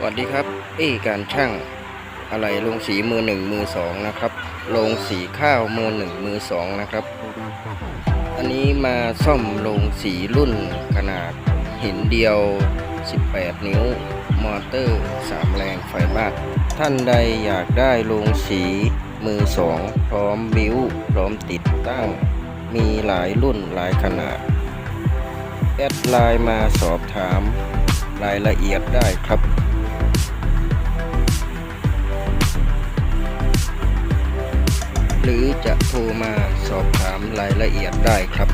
สวัสดีครับ เอ้การช่างอะไรลงสีมือหนึ่งมือสองนะครับ ลงสีข้าวมือหนึ่งมือสองนะครับ อันนี้มาซ่อมลงสีรุ่นขนาดหินเดียว 18 นิ้ว มอเตอร์ 3 แรงไฟบ้านท่านใดอยากได้ลงสีมือสองพร้อมบิ้วพร้อมติดตั้ง มีหลายรุ่นหลายขนาด แอดไลน์มาสอบถามรายละเอียดได้ครับ รือจะโทรมาสอบถามรายละเอียดได้ครับ